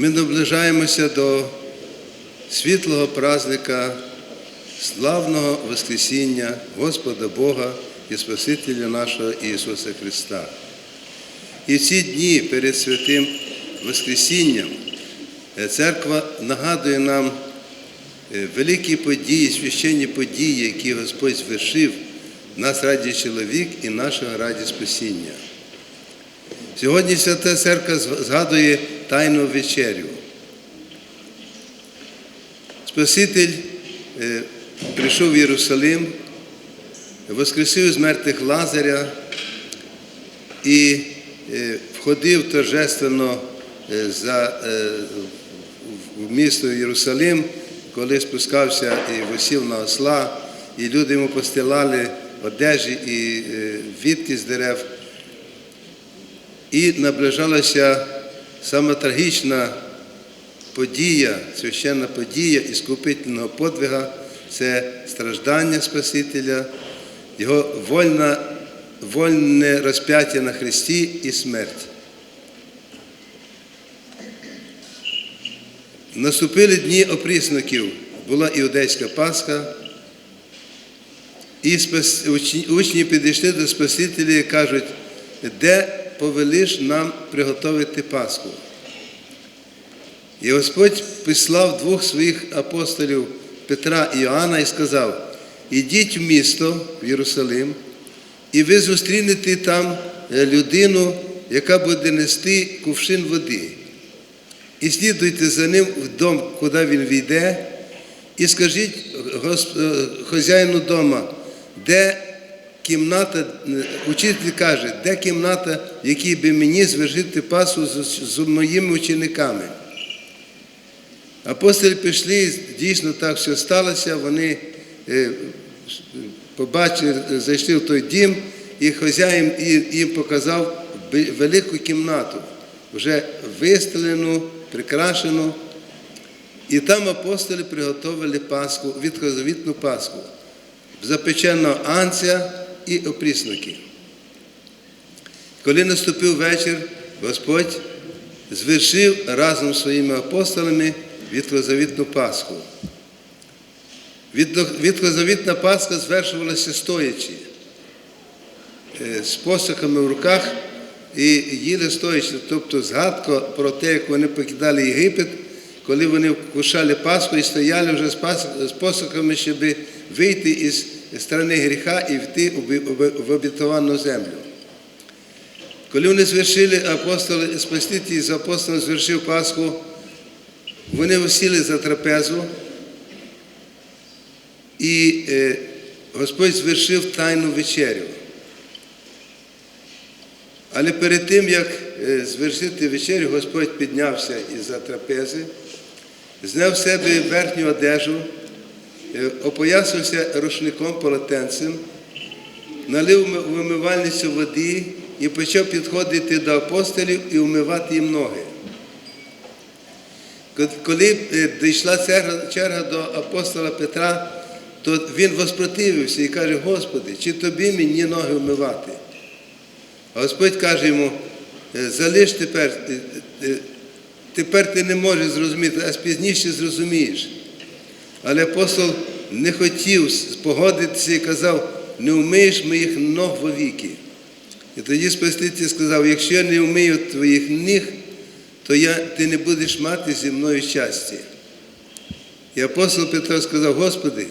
Ми наближаємося до світлого праздника, славного Воскресіння Господа Бога і Спасителя нашого Ісуса Христа. І в ці дні перед святим Воскресінням е, церква нагадує нам е, великі події, священні події, які Господь звершив нас раді чоловік і нашого раді спасіння. Сьогодні Свята Церква згадує Тайну вечерю. Спаситель е, прийшов в Єрусалим, воскресив з мертвих Лазаря і е, входив торжественно е, за, в місто Єрусалим, коли спускався і висів на осла, і люди йому постилали одежі і вітки з дерев. І наближалася саме трагічна подія, священна подія іскупительного подвига це страждання Спасителя, його вольна, вольне розп'яття на Христі і смерть. Наступили дні опрісників, була іудейська Пасха, і учні підійшли до Спасителя і кажуть, де повелиш нам приготувати Пасху. І Господь послав двох своїх апостолів Петра і Іоанна і сказав: ідіть в місто в Єрусалим, і ви зустрінете там е, людину, яка буде нести кувшин води. І слідуйте за ним в дом, куди він війде, і скажіть е, хазяїну дома, де кімната, е, учитель каже, де кімната, в якій би мені звершити пасу з, з моїми учениками. Апостолі пішли, дійсно так все сталося, вони е, побачили, зайшли в той дім, і хазяїн їм показав велику кімнату, вже вистелену, прикрашену. І там апостоли приготували Пасху, відхозавітну Пасху, запеченого анця і опрісники. Коли наступив вечір, Господь звершив разом з своїми апостолами відхозавітну Пасху. Відно- Пасха звершувалася стоячи, е, з посохами в руках і їли стоячи, тобто згадка про те, як вони покидали Єгипет, коли вони вкушали Пасху і стояли вже з посохами, щоб вийти із страни гріха і йти в обітовану землю. Коли вони звершили апостоли, Спаситель з апостолом звершив Пасху, вони усіли за трапезу, і е, Господь звершив тайну вечерю. Але перед тим, як е, звершити вечерю, Господь піднявся із-за трапези, зняв з себе верхню одежу, опоясався рушником полотенцем, налив вимивальницю води і почав підходити до апостолів і вмивати їм ноги. Коли е, дійшла черга, до апостола Петра, то він воспротивився і каже, Господи, чи тобі мені ноги вмивати? А Господь каже йому, «Е, залиш тепер, е, е, тепер ти не можеш зрозуміти, а пізніше зрозумієш. Але апостол не хотів погодитися і казав, не вмиєш моїх ног вовіки. І тоді Спаситель сказав, якщо я не вмию твоїх ніг, то я, ти не будеш мати зі мною щастя. І апостол Петро сказав, Господи,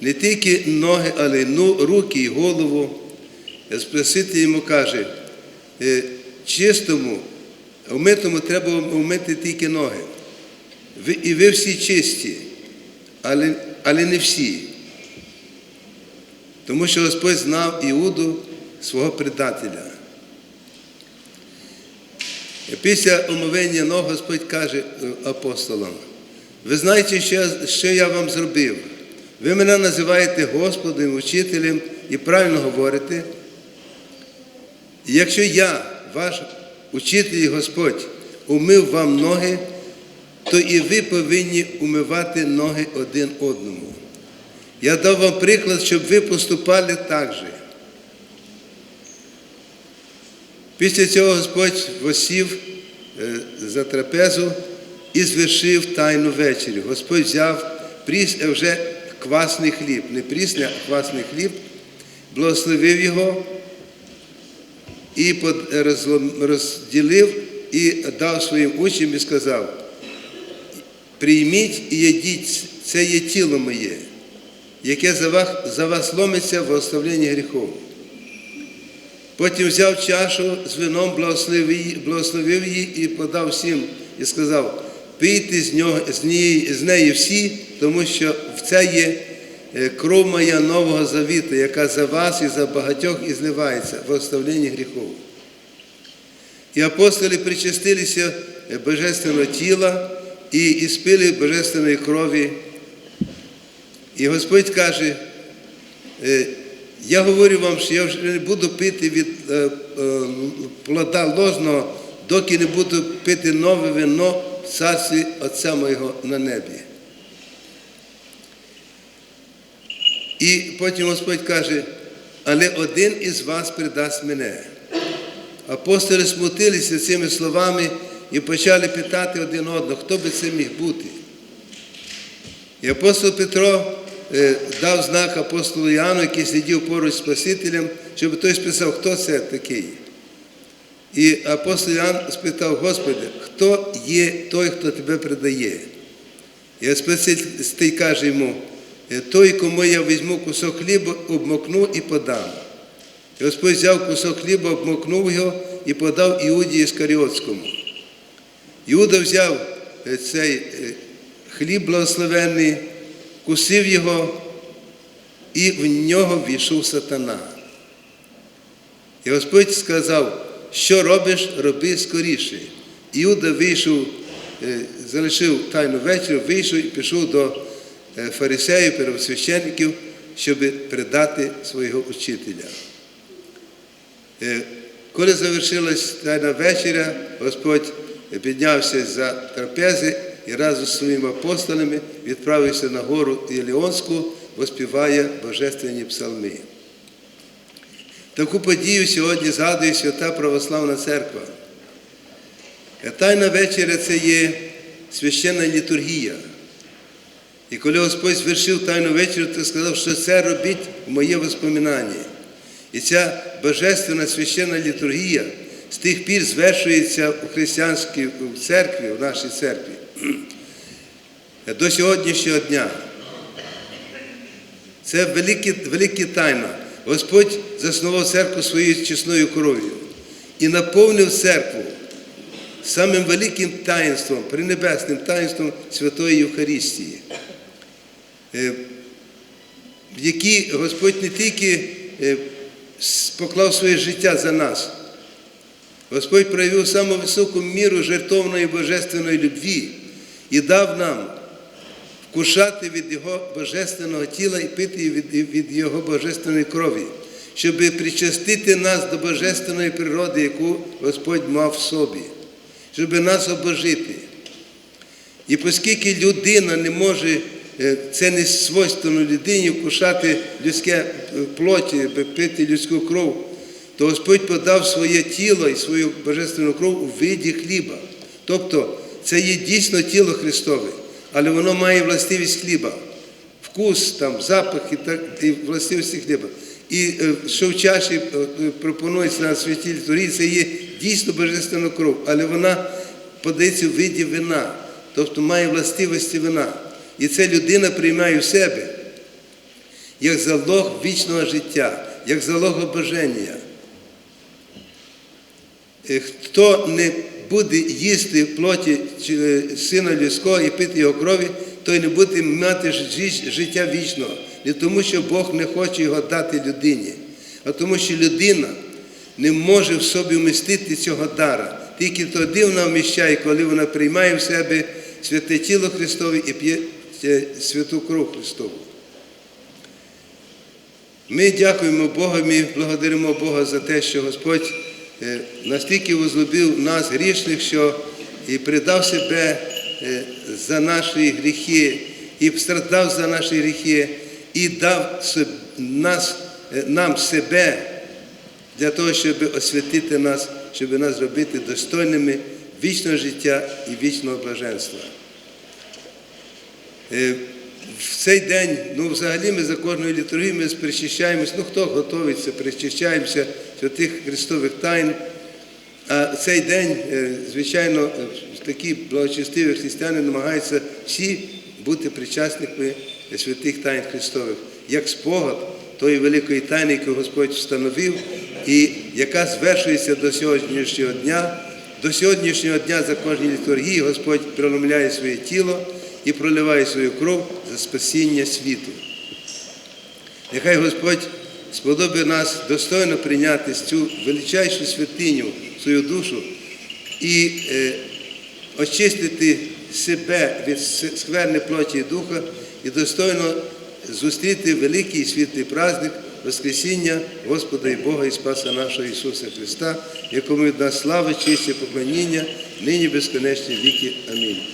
не тільки ноги, але й ну, руки і голову. Спаситель йому каже, «Е, чистому, вмитому треба вмити тільки ноги. І ви всі чисті, але, але не всі. Тому що Господь знав Іуду свого предателя. Після омовення ног Господь каже е, апостолам, ви знаєте, що що я вам зробив? Ви мене називаєте Господом, учителем і правильно говорите. І якщо я, ваш учитель і Господь, умив вам ноги, то і ви повинні умивати ноги один одному. Я дав вам приклад, щоб ви поступали так же. Після цього Господь восів е, за трапезу і звершив тайну вечерю. Господь взяв пріс, е, вже квасний хліб, не прісня, а квасний хліб, благословив його і розділив і дав своїм учням і сказав, прийміть і їдіть, це є тіло моє, яке за вас, за вас ломиться в оставленні гріхов. Потім взяв чашу з вином, благословив її, і подав всім, і сказав: пийте з, нього, з, неї, з неї всі, тому що в це є е, кров моя нового завіту, яка за вас і за багатьох і зливається в оставленні гріхов. І апостоли причастилися е, божественного тіла і, і спили божественної крові. І Господь каже, е, я говорю вам, що я вже не буду пити від е, е, плода ложного, доки не буду пити нове вино в царстві Отця моєго на небі. І потім Господь каже, але один із вас предасть мене. Апостоли смутилися цими словами і почали питати один одного, хто би це міг бути. І апостол Петро е, дав знак апостолу Іоанну, який сидів поруч з Спасителем, щоб той списав, хто це такий. І апостол Іоанн спитав, Господи, хто є той, хто тебе предає? І Спаситель каже йому, «Е, той, кому я візьму кусок хліба, обмокну і подам. І Господь взяв кусок хліба, обмокнув його і подав Іуді Іскаріотському. Іуда взяв е, цей е, хліб благословенний, кусив його, і в нього війшов сатана. І Господь сказав, що робиш, роби скоріше. Іуда вийшов, е, залишив тайну вечерю, вийшов і пішов до фарисеїв, первосвященників, щоб передати свого учителя. Коли завершилась тайна вечеря, Господь піднявся за трапези і разом з своїми апостолами відправився на гору Іліонську, воспіває божественні псалми. Таку подію сьогодні згадує Свята Православна Церква. Тайна вечеря це є священна літургія. І коли Господь звершив Тайну вечерю, то сказав, що це робіть в моє воспоминання. І ця божественна священна літургія з тих пір звершується у християнській церкві, в нашій церкві до сьогоднішнього дня. Це велика тайна. Господь заснував церкву своєю чесною кров'ю і наповнив церкву самим великим таїнством, пренебесним таїнством Святої Євхаристії, е, в якій Господь не тільки е, поклав своє життя за нас, Господь проявив саму високу міру жертовної божественної любві і дав нам вкушати від Його божественного тіла і пити від Його божественної крові, щоб причастити нас до божественної природи, яку Господь мав в собі, щоб нас обожити. І оскільки людина не може, е, це не свойственно людині вкушати людське е, плоті, пити людську кров, то Господь подав своє тіло і свою божественну кров у виді хліба. Тобто це є дійсно тіло Христове, але воно має властивість хліба, вкус, там, запах і, так, і властивості хліба. І е, що в чаші е, е, пропонується на святій літургії, це є дійсно божественна кров, але вона подається в виді вина, тобто має властивості вина. І це людина приймає в себе як залог вічного життя, як залог обоження. Е, Хто не буде їсти плоті е, сина людського і пити його крові, той не буде мати життя вічного. Не тому, що Бог не хоче його дати людині, а тому, що людина не може в собі вмістити цього дара. Тільки тоді вона вміщає, коли вона приймає в себе святе тіло Христове і п'є е, святу кров Христову. Ми дякуємо Богу, ми благодаримо Бога за те, що Господь настільки возлюбив нас, грішних, що і придав себе е, за наші гріхи, і страждав за наші гріхи, і дав нас, е, нам себе для того, щоб освятити нас, щоб нас зробити достойними вічного життя і вічного блаженства. В цей день, ну взагалі ми за кожною літургією ми причащаємось, ну хто готовиться, причащаємося святих Христових тайн. А цей день, е, звичайно, е, такі благочестиві християни намагаються всі бути причасниками святих тайн Христових, як спогад тої великої тайни, яку Господь встановив, і яка звершується до сьогоднішнього дня. До сьогоднішнього дня за кожній літургії Господь преломляє своє тіло і проливає свою кров за спасіння світу. Нехай Господь сподобає нас достойно прийняти цю величайшу святиню свою душу і е, очистити себе від скверни плоті і духа і достойно зустріти великий і світлий праздник Воскресіння Господа і Бога і Спаса нашого Ісуса Христа, якому від нас слава, честь і поклоніння, нині безконечні віки. Амінь.